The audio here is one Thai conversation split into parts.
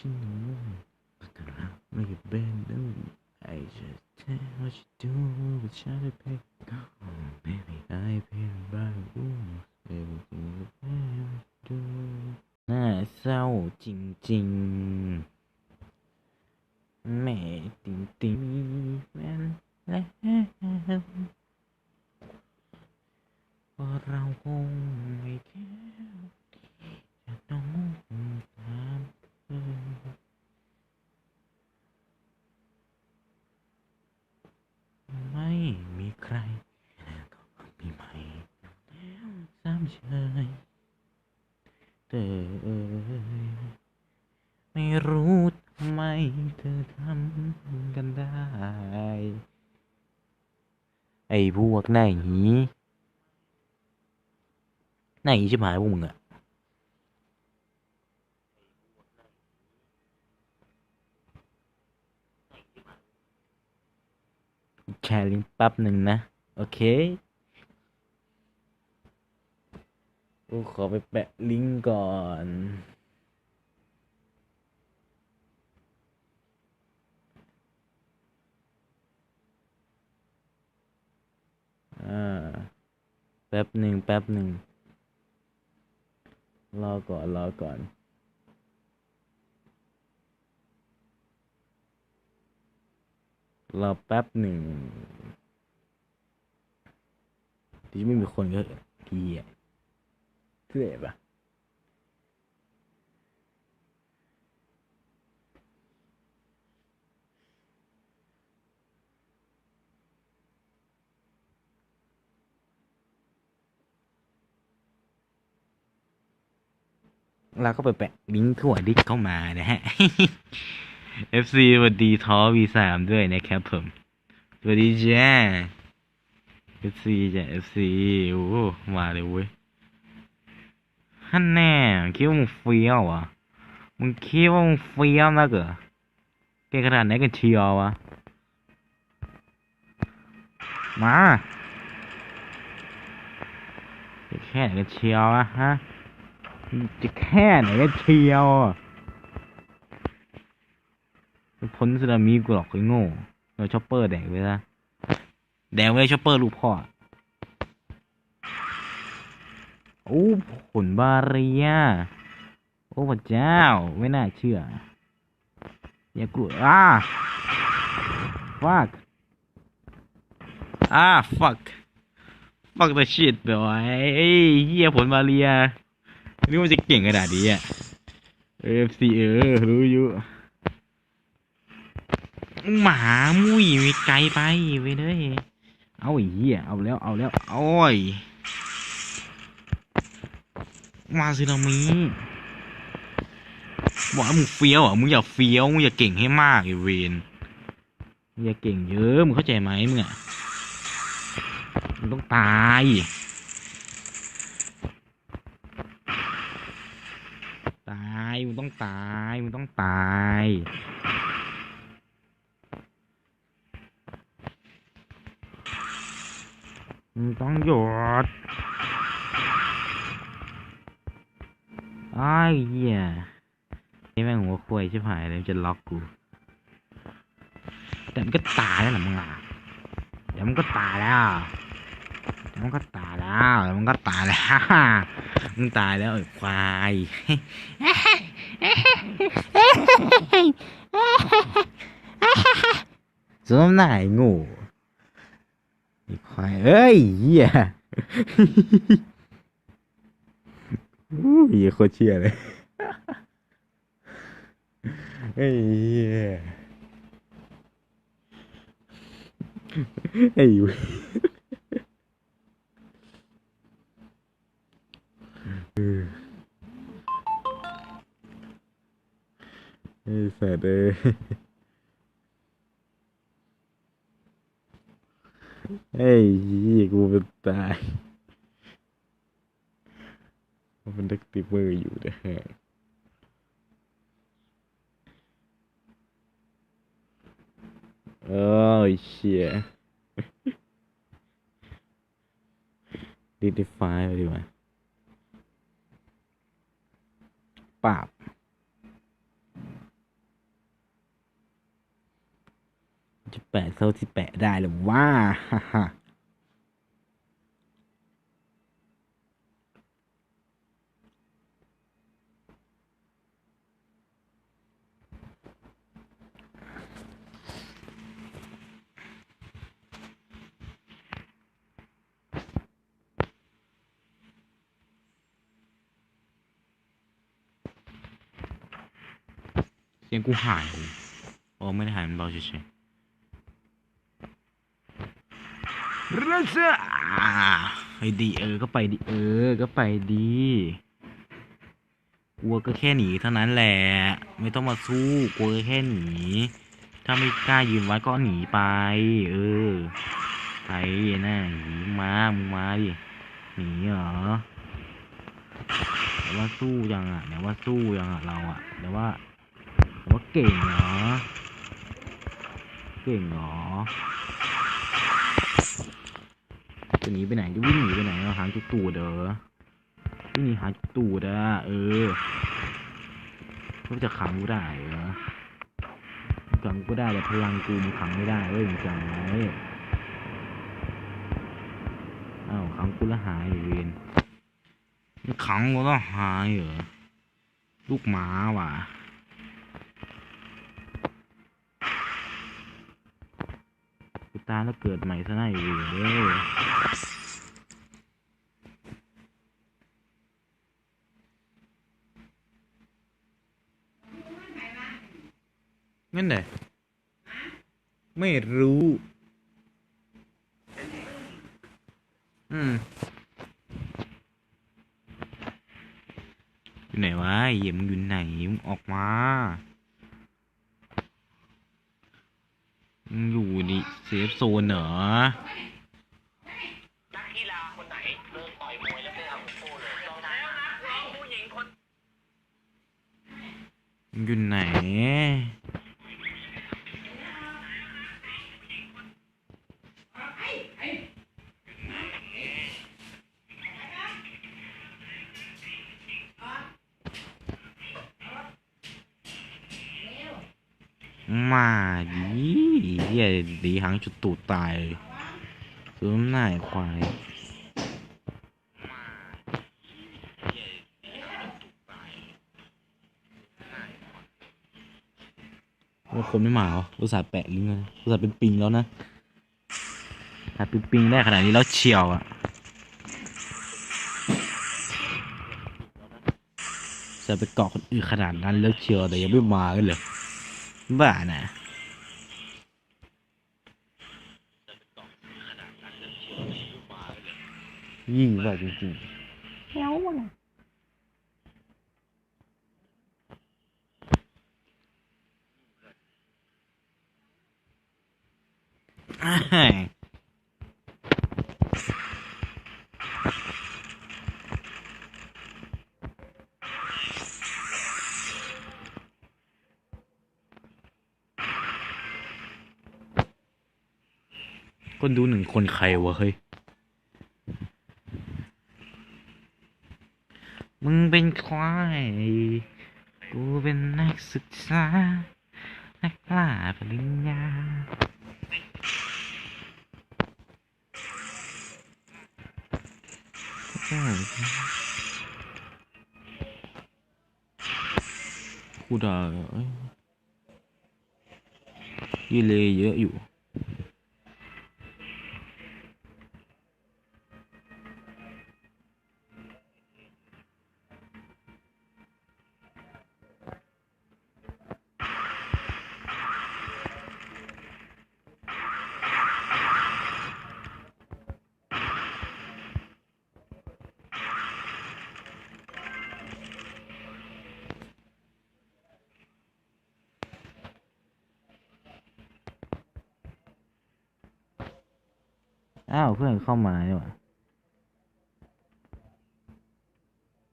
watching the movie. Make it bad. I just tell what you doing with Shadow Pay. Go on, baby. I paid by rules. Everything you have to do. 那小晶晶，美丁丁，原来我老公没看。Oh, อ้พวกไหนไหนชิบหายพวกมึงอะแชร์ลิงก์แป๊บหนึ่งนะ โอเคกูขอไปแปะลิงก์ก่อน อ่า แป๊บหนึ่งแป๊บหนึ่ง รอก่อน รอก่อน รอแป๊บหนึ่งที่ไม่มีคนก็เกียเท่ปะ เราก็ไปแปะลิงก์ถั่วดิสเข้ามานะฮะ FC สวัสดีท้อ V3 ด้วยนะครับผมสวัสดีจ้า FC จ้ะ FC โอ้มาเลยเว้ยฮันแน่คิดว่ามึงเฟี้ยวอะมึงคิดว่ามึงเฟี้ยวนะเกอแกขนาดไหนกันเชียววะมาแค่ไหนกันเชียวอะฮะ จะแค่ไหนกันเชียวพ้นสึนามิกูหรอกไอ้โง่เราชอปเปอร์แดกไปซะแดกไว้ยชอปเปอร์ลูกพ่อโอ้ผลบาเรียโอ้พระเจ้า ไม่น่าเชื่อ อย่ากลัวอ่า fuck อ่า fuck fuck the shit แบบว่าไอ้เหี้ยผลบาเรีย นี่มันจะเก่งขนาดนี้อะ FC เออ รู้อยู่หมามุ้ยมีไกลไปไปเลยเอาไอ้เหี้ยเอาแล้วเอาแล้วโอ้ยมาซึนามิบอกว่ามึงเฟี้ยวอะมึงอย่าเฟี้ยวมึงอย่าเก่งให้มากไอ้เวนมึงอย่าเก่งเยอะมึงเข้าใจไหมมึงอะมึงต้องตาย ตาย มึง ตาย มึงต้องตาย มึงต้องหยุดไอ้เหี้ยนี่แม่งหัวควายชิบหายเลยมันจะล็อกกู แต่มันก็ตายแล้วนะมึงอะเดี๋ยวมันก็ตายแล้วเดี๋ยวมันก็ตายแล้วเดี๋ยวมันก็ตายแล้วมึงตายแล้วไอ้ควาย สมหน่ายงูไอ้ควายเอ้ยเหี้ อ้สัตว์เอ้ยไอ้เหี้ยกูเป็นตายมันเป็นดักติเวอร์อยู่นะฮะโอ้ยเชี่ยดิดิฟายไปดีกว่าปราบ จะ แปะเท่าที่แปะได้หรือว่าฮ่าฮ่าเสียงกูหายโอ้ไม่ได้หายมันเบาเฉยๆ รัสอ่าไอ้ดีเออ ก็ไปดีเออ ก็ไปดีกลัวก็แค่หนีเท่านั้นแหละ ไม่ต้องมาสู้กลัวก็แค่หนี ถ้าไม่กล้ายืนไว้ก็หนีไป เออ ไปน่ะหนีมามึงมาดิ หนีเหรอแต่ว่าสู้ยังอะเดี๋ยวว่าสู้ยังอะเราอะเดี๋ยวว่าเดี๋ยวว่าเก่งเหรอ เก่งเหรอ จะหนีไปไหนจะวิ่งหนีไปไหนเอาหางจุกตูดเด้อวิ่งหนีหางจุกตูดอะเออก็จะขังกูได้เหรอขังกูได้แต่พลังกูมันขังไม่ได้เว้ยมึงจำไว้อ้าวขังกูแล้วหายอยู่เวนมันขังกูแล้วหายเหรอลูกหมาว่ะ ตาแล้วเกิดใหม่ซะหน่อยเว้ยเว้ยงั้นไหนไม่รู้ อืมอยู่ไหนวะเยี่ยมอยู่ไหนมึงออกมามึง อยู่ดิเซฟโซนเหรอนักกีฬาคนไหนเลิกต่อยมวยแล้วไปทำโทษเลยลองทายนะผู้หญิงคน มาดิเฮียดีหางจุดตูดตายซื้อหน้าควาย ว่าคนไม่มาเหรออุตส่าห์แปะลิงก์เลยอุตส่าห์เป็นปิงแล้วนะถ้าเป็นปิงได้ขนาดนี้แล้วเฉียวอะจะไปเกาะคนอื่นขนาดนั้นแล้วเชียวแต่ยังไม่มากันเลย บ้านะยิ่งบ้าจริงเหี้ยวหมดเลยๆอ้า คนดูหนึ่งคนใครวะเฮ้ย มึงเป็นใควายกูเป็นนักศึกษา นักล่าปริญญากูด่าเอ้ยยี่เลยเยอะอยู่ อ้าวเพื่อนเข้ามาเนี่ยว่ะ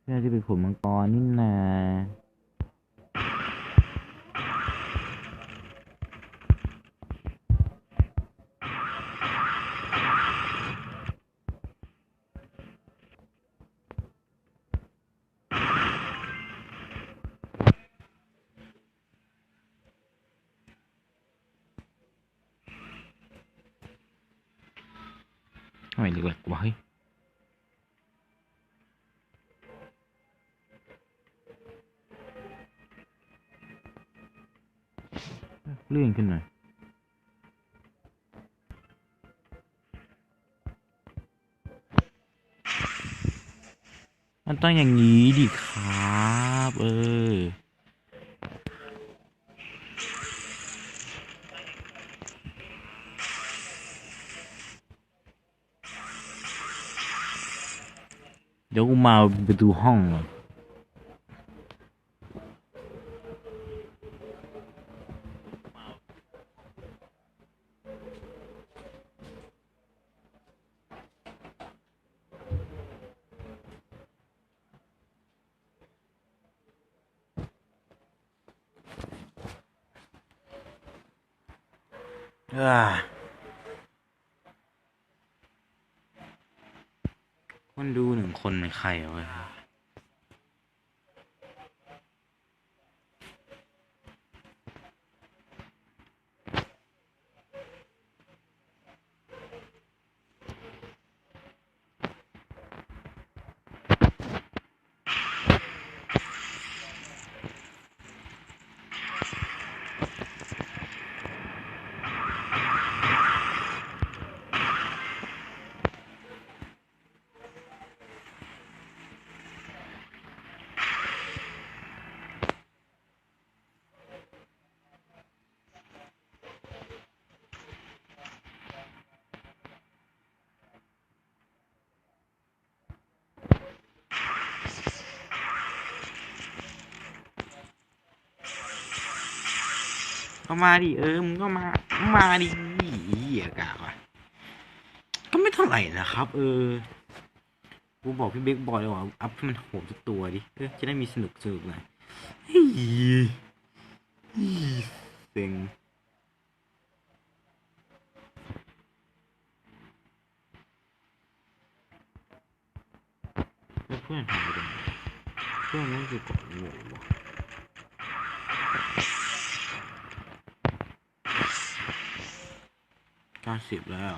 เพื่อนที่เป็นผลมังกำไมเล็กๆวะเฮ้ยเลื่อนขึ้นหน่อยมันต้องอย่างนี้ดิครับ เออ เดี๋ยวกูมาไปดูห้องก่อนอ่า คนดูหนึ่งคนเป็นใครวะ ก็มาดิเออมึงก็มามาดิเหี้ยกากว่ะก็ไม่เท่าไหร่นะครับ เออกูบอกพี่เบคบอยเลยว่าอัพให้มันโหดทุกตัวดิเออจะได้มีสนุกสนุกหน่อยเฮ้ยเฮ้ยเซ็งแล้วเพื่อนหายไปเพื่อนนั่นคือกดโง่วะ เก้าสิบแล้ว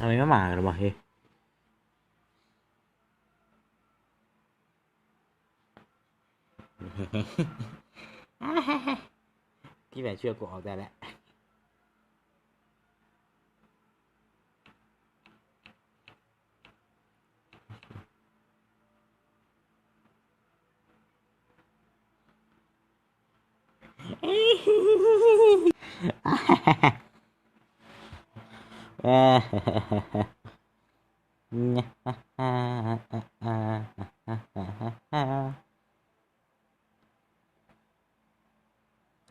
ทำไมไม่มากันวะเฮ้ยพี่แบนเชื่อกูออกได้แล้ว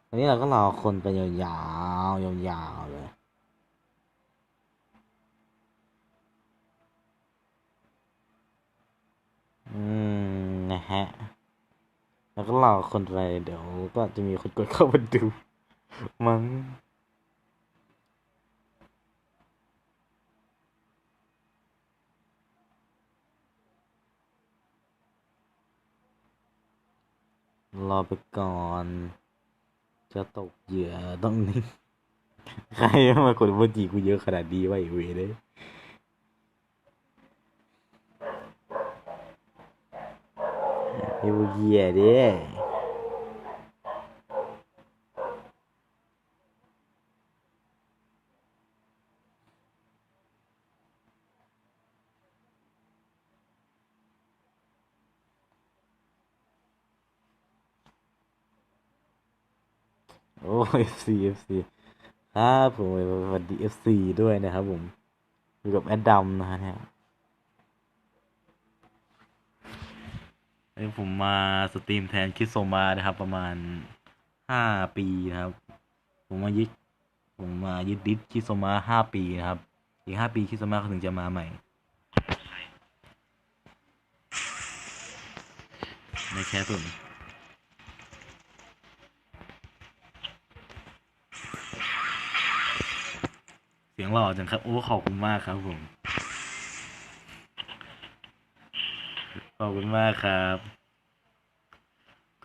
วันนี้เราก็รอคนไปยาวๆ ยาวๆ เลย อืม นะฮะ แล้วก็รอคนไปเดี๋ยวก็จะมีคนกดเข้ามาดู มั้ง รอไปก่อน จะตกเหยื่อต้องนิ่งใครมากดบนจีกูเยอะขนาดนี้วะไอ้เวเลยไอ้พวกเหี้ยเด้ เอฟซีเอฟซีครับผมสวัสดีเอฟซีด้วยนะครับผมอยู่กับแอดดัมนะฮะเนี่ยเอ้ผมมาสตรีมแทนคิดโซมานะครับ ประมาณห้าปีนะครับ ผมมายึดผมมายึดดิสคิดโซมาห้าปีนะครับ อีกห้าปีคิดโซมาเขาถึงจะมาใหม่ในะครับผ สียงหล่อจังครับ โอ้ ขอบคุณมากครับผม ขอบคุณมากครับ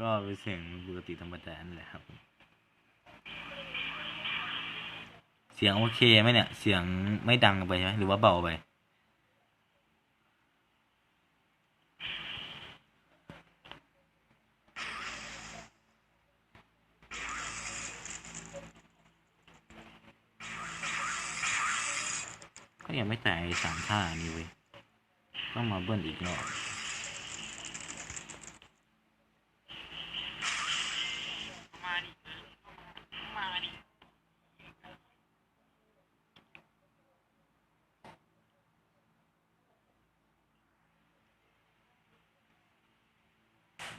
ก็เป็นเสียงปกติธรรมดาอันแหละครับ เสียงโอเคไหมเนี่ย เสียงไม่ดังไปใช่ไหมหรือว่าเบาไป ก็ยังไม่ แตะไอ้สามท่านี้เว้ย ต้องมาเบิ้ลอีกรอบ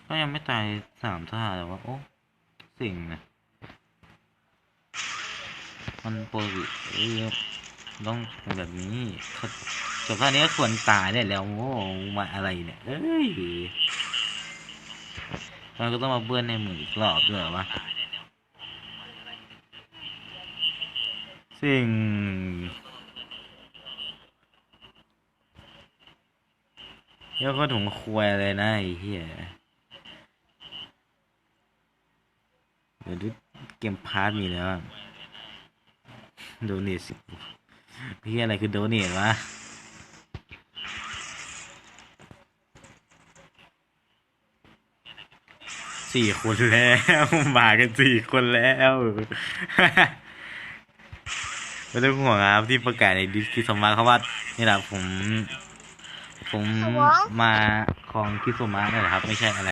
ก็ยังไม่ตายสามท่าแต่ว่า โอ้สิ่งนะมันปกติเอ้ย ต้องแบบนี้จบท่านี้ก็ควรตายได้แล้วโอ้มาอะไรเนี่ย เอ้ยมันก็ต้องมาเบิ้ลในมืออีกรอบด้วยวะสิ่งเยอะก็ถุงควยเลยนะไอ้เหี้ยเดี๋ยวดูเกมพาร์ทมีแล้วโดเนสิ พี่อะไรคือโดเนทวะสี่คนแล้วมากันสี่คนแล้วไม่ต้องห่วงครับที่ประกาศในดิสคิสมาเขาว่านี่แหละผม ผมมาคลองคิสมาเนี่ยแหละครับ ไม่ใช่อะไร